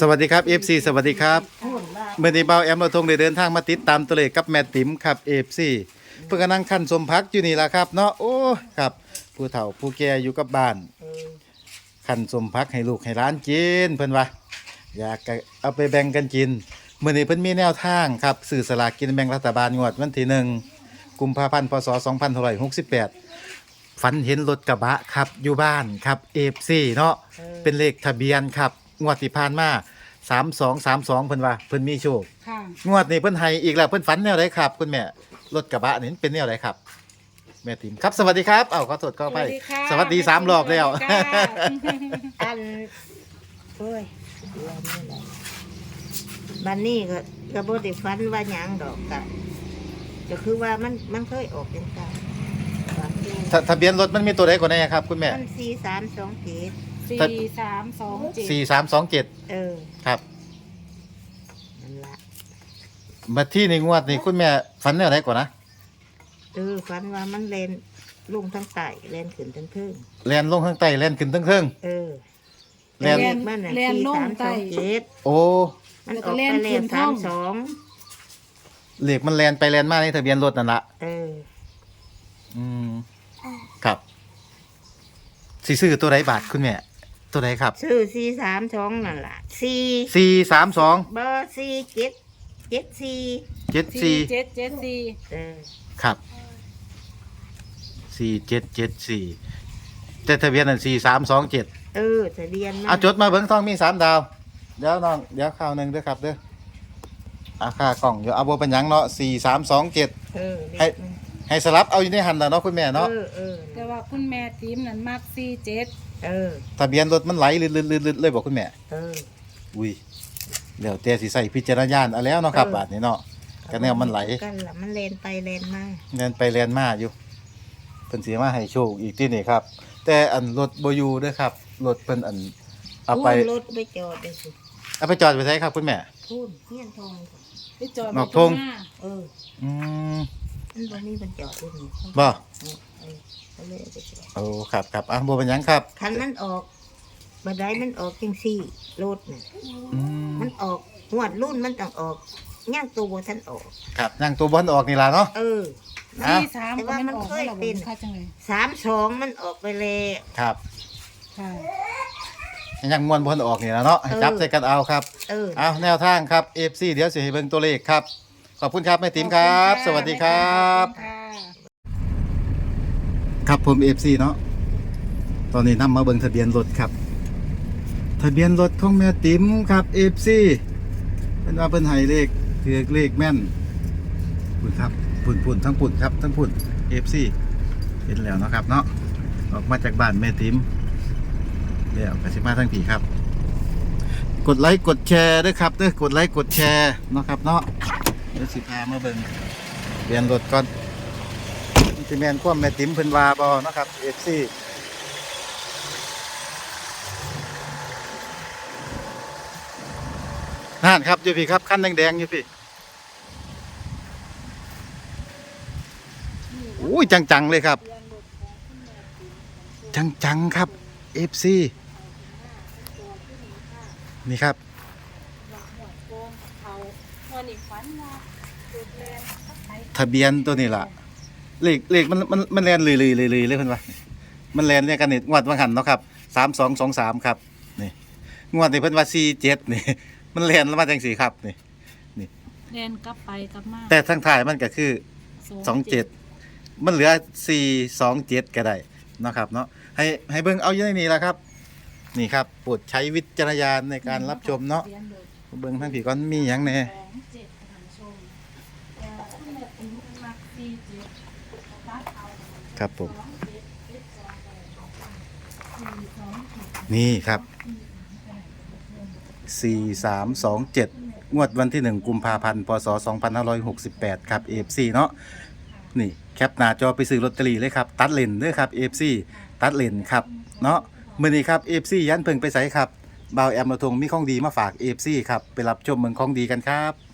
สวัสดีครับ FC สวัสดีครับเมื่อนี้เบาแอมเราทงได้เดินทางมาติดตามตัวเลขกับแม่ติ๋มครับ FC เพื่อนกำลังขั้นสมพักอยู่นี่ล่ะครับเนาะโอ้ครับ ผู้เฒ่าผู้แก่อยู่กับบ้านขั้นสมพักให้ลูกให้ร้านกินเพิ่นว่าอยากจะเอาไปแบ่งกันกินเมื่อนี้เพิ่นมีแนวทางครับสื่อสลากกินแบ่งรัฐบาลงวดวันที่หนึ่งกุมภาพันธ์พศ2568 ฝันเห็นรถกระบะครับอยู่บ้านครับ FC เนาะเป็นเลขทะเบียนครับงวดที่ผ่านมา3232เพิ่นว่าเพิ่นมีโชคค่ะงวดนี้เพิ่นให้อีกแล้วเพิ่นฝันแนวไหนครับ คุณแม่รถกระบะนี่เป็นแนวไหนครับ แม่ติ๋มครับสวัสดีครับเอ้าขอโทษก็ไป ค่ะสวัสดีสามรอบแล้วสวัสดีค่ะอันโอ้ยเดือนนี้แหละบันนี้ก็ก็บ่ได้ฟันว่าหยังดอกกะก็คือว่ามันมันเคยออกเป็นการ ทะทะเบียนรถมันมีตัวใดก่อนแน่ครับ คุณแม่มันสี่สามสองเจ็ดสี่สามสองเจ็ดสี่สามสองเจ็ดเออครับนั่นละมาที่ในงวดนี้คุณแม่ฝันแนวไหนก่อนนะเออฟันว่ามันเลนลุงทั้งไต่เลนขึ้นทั้งทึ่งแลนลงข้างใต้แลนขึ้นทั้งเครื่องเออแล่นเลขมันน่ะแลนสี่ลงสามสใต้องเจ็ดโอ้มันออกไปเลขสามสองเหล็กมันแลนไปแลนมาในทะเบียนรถนั่นละเออ อืมครับสีซื้อตัวไหนบาทคุณแม่ตัวไหนครับซื้อสี่สามสองนั่นล่ะสี่สี่สามสองเบอร์สี่เจ็ดเจ็ดสี่เจ็ดสี่สี่เจ็ดเจ็ดสี่เออครับสี่เจ็ดเจ็ดสี่แต่ทะเบียนนั่นสี่สามสองเจ็ดเออทะเบียนมันเอาจดมาเบิ้งท้องมีสามดาว เดี๋ยวน้องเดี๋ยวข่าวหนึ่งเด้อครับเด้ออาค่ากล่องเดี๋ยวเอาโบเป็นหยังเนาะสี่สามสองเจ็ดเออให้ ให้สลับเอาอยู่ในหันแล้วเนาะคุณแม่เนาะเออเออแต่ว่าคุณแม่ทีมนั้นมักสี่เจ็ดเออทะเบียนรถมันไหลลืดๆๆๆเลยบอกคุณแม่ เออ อุ้ยเดี๋ยวแต่สิใส่พิจารณญาณเอาแล้วเนาะครับบาทนี้เนาะก็แนวมันไหลกันละมันเลนไปเลนมาเงินไปเรียนมาอยู่เพิ่นสิมาให้โชคอีกที่นี่ครับ แต่อันรถบ่อยู่เด้อครับรถเพิ่นอันเอาไปพูนรถไปจอดไปสิเอาไปจอดไว้ไสครับคุณแม่ พูนเฮียนทองไปจอดนอกไว้ข้าธงหน้าเอออืม มันบ่มีมันจอดด้วยนี่บ่เออก็เลยเอาไปจอดโอ้ครับครับอะบ่เป็นหยังครับคันมันออกบัดไดมันออกจังซี่รถน่ะอืมมันออกหวดรุ่นมันต้องออกย่างตัวท่านออก ครับยังตัวบอลออกนี่ล่ะเนาะเอออ้าวสี่สามแต่ก็ว่ามันมันออกเคยแล้วเป็นค่าจังเลยสามสองมันออกไปเลย ครับค่ะ ยังมวนบอลออกนี่ล่ะเนาะให้จับใส่กันเอาครับ เออ เอาแนวทางครับ FC เดี๋ยวสิให้เบิ่งตัวเลขครับข อบคุณครับแม่ติ๋มครับ สวัสดีครับค่ะครับผม FC เนาะตอนนี้นำมาเบิ่งทะเบียนรถครับ ทะเบียนรถของแม่ติ๋มครับ FC เป็นว่าเพิ่นให้เลขคือเลขแม่นปุ่นครับปุ่นปุ่นทั้งปุ่นครับทั้งปุ่น FC เห็นแล้วเนาะครับ เนาะออกมาจากบ้านแม่ติ๋มแล้วก็สิมาทั้งผีครับ กดไลค์กดแชร์ด้วยครับเด้อกดไลค์กดแชร์เนาะครับเนาะ เดี๋ยวสิพามาเบิ่งทะเบียนรถก่อนสิแมนความแม่ติ๋มเพิ่นวาบ่เนะครับ FC นั่นครับอยู่พี่ครับคันแดงๆอยู่พี่โอ้ยจังๆเลยครับ จังๆครับ FC นี่ครับ ทะเบียนตัวนี้ล่ะ เลขเลขมันมันมันแลนเลยเลยเลยเลยเลยเพิ่นว่ามันแลนเนี่ยกันนี่งวดวังหันเนาะครับสามสองสองสามครับนี่งวดนี้เพิ่นว่าสี่เจ็ดนี่ มันแลนแล้วมาจังสี่ครับนี่ เรียนกลับไปกลับมาแต่ทางถ่ายมันก็คือ สองเจ็ดมันเหลือสี่สองเจ็ดก็ได้เนาะครับเนาะให้ให้เบิ่งเอาอยู่ในนี้ละครับ นี่ครับโปรดใช้วิจารณญาณในการรับชมเนาะทะบียรถเบิ่งทางผีก่อนมีหยังแหน่ สองเจ็ดท่านผู้ชมแต่ ครับผม นี่ครับสี่สามสองเจ็ดงวดวันที่หนึ่งกุมภาพันธ์ พศสองพันห้าร้อยหกสิบแปดครับเอฟซีเนาะนี่ แคปหน้าจอไปซื้อลอตเตอรี่เลยครับ ตัดเลนเด้วยครับเอฟซีตัดเลนครับ เนาะมื่อนี้ครับเอฟซียันเพิ่งไปใส่ครับบ่าวแอมระทงมีของดีมาฝากเอฟซีครับ ไปรับชมเมืองของดีกันครับ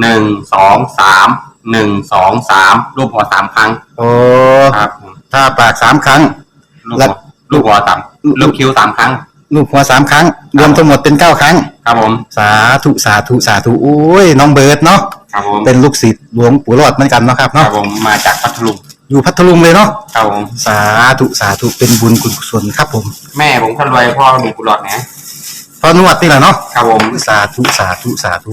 หนึ่งสองสามหนึ่งสองสามรูปหัวสามครั้งโอ้ครับผมถ้าปากสามครั้ง ลูกแล้หัววลูกหัวสามลูกคิ้วสามครั้ง ลูกหัวสามครั้ง รวมทั้งหมดเป็นเก้าครั้ง ครับผมสาธุสาธุสาธุโอ้ยน้องเบิร์ดเนาะครับผมเป็นลูกศิษย์หลวงปู่รอดเหมือนกันเนาะครับครัเนาะบผมมาจากพัทลุงอยู่พัทลุงเลยเนาะครับผมสาธุสาธุเป็นบุญคุณกุศลครับผมแม่ผมคนรวยพ่อมีกุหลาบนะพอนวดนี่แหละเนาะครับผม สาธุสาธุสาธุ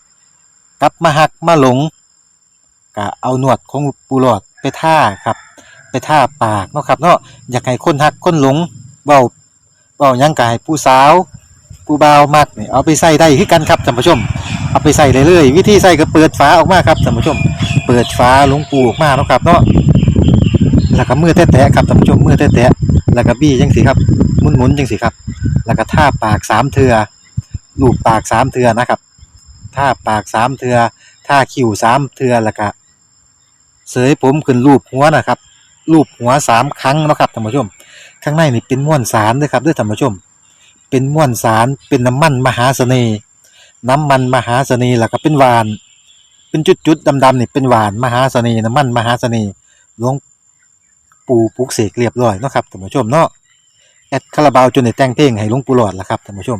กลับมาหักมาหลงก็เอาหนวดของปูหลอดไปท่าครับ ไปท่าปากเนาะครับเนาะอยากให้คนหักคนหลงเบาเบายังกายผู้สาวผู้บ่าวมักนี่เอาไปใส่ได้คือกันครับท่านผู้ชม เอาไปใส่เลยเลยวิธีใส่ก็เปิดฝาออกมาครับท่านผู้ชม เปิดฝาหลงปูออกมาเนาะครับเนาะแล้วก็มือแตะๆครับท่านผู้ชมมือแตะๆแล้วก็บี้จังสิครับหมุนๆจังสิครับ แล้วก็ท่าปากสามเทือลูบปากสามเทือนะครับ ท่าปากสามเทือท่าคิ้วสามเทือแล้วก็เสยผมขึ้นรูปหัวนะครับ รูปหัวสามครั้งนะครับท่านผู้ชม ข้างในนี่เป็นม้วนสารด้วยครับด้วยท่านผู้ชม เป็นม้วนสารเป็นน้ำมันมหาเสน่ห์ น้ำมันมหาเสน่ห์แล้วก็เป็นหวาน เป็นจุดๆดำๆนี่เป็นหวานมหาเสน่ห์น้ำมันมหาเสน่ห์หลวงปู่ปลุกเสกเรียบร้อยนะครับท่านผู้ชมเนาะแอดคาราบาวจนได้แต่งเพลงให้หลวงปู่หลอดละครับท่านผู้ชม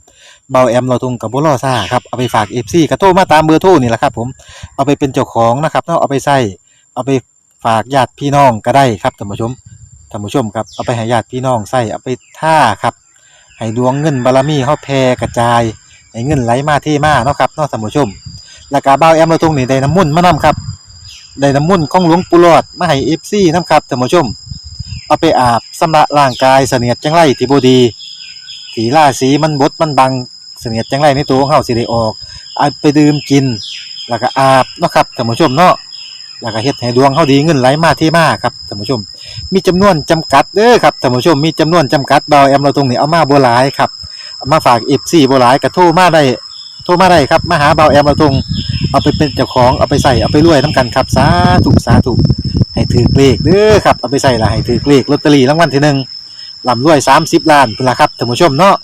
เบาแอมเราทงกับบุรอซ่าครับเอาไปฝากเอฟซีกระโทรมาตามเบอร์โทรนี่แหละครับผมเอาไปเป็นเจ้าของนะครับเนาะเอาไปใส่เอาไปฝากญาติพี่น้องก็ได้ครับท่านผู้ชมท่านผู้ชมครับเอาไปให้ญาติพี่น้องใส่เอาไปท่าครับให้ดวงเงินบารมีเฮาแผ่กระจายให้เงินไหลมาเทมาเนาะครับเนาะท่านผู้ชมแล้วก็บ่าแอมเราตรงนี้ได้น้ำมุ่นมานํครับได้น้ำมุ่นของหลวงปู่หลอดมาให้ FC นํครับท่านผู้ชมเอาไปอาบสำระร่างกายเสนียดจังไรที่บ่ดี ที่ราศีมันบดมันบังเสนียดจังไรในตัวของเฮาสิได้ออกเอาไปดื่มกิน แล้วก็อาบเนาะครับท่านผู้ชมเนาะแล้วก็เฮ็ดให้ดวงเฮาดีเงินไหลมาเทมาครับท่านผู้ชม มีจำนวนจำกัดเด้อครับท่านผู้ชมมีจำนวนจำกัดบาแอมเราตรงนี้เอามาบ่หลายครับเอามาฝาก FC บ่หลายก็โทรมาได้โทรมาได้ครับมาหาบาแอมเราตรงเอาไปเป็นเจ้าของเอาไปใส่เอาไปรวยนํกันครับสาธุสาธุให้ถือเลขเด้อครับเอาไปใส่ละให้ถือเลขลอตเตอรี่รางวัลที่หนึ่ง ลำรวย 30 ล้านพุ่นละครับท่านผู้ชมเนาะ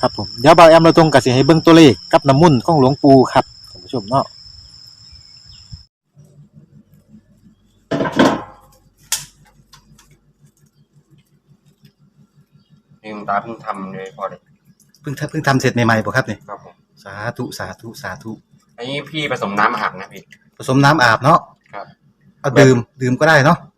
ครับผมเดี๋ยวเบาแอมเราตรงกับสิให้เบิ่งตัวเลขกับน้ำมุ่นต์ของหลวงปู่ครับท่านผู้ชมเนาะนี่คุณตาเพิ่งทำเลยพอเลยเพิ่งเพิ่งทำเสร็จใหม่ๆบ่ครับนี่ครับผมสาธุสาธุสาธุอันนี้พี่ผสมน้ำอาบนะพี่ผสมน้ำอาบเนาะครับเอาดื่มดื่มก็ได้เนาะ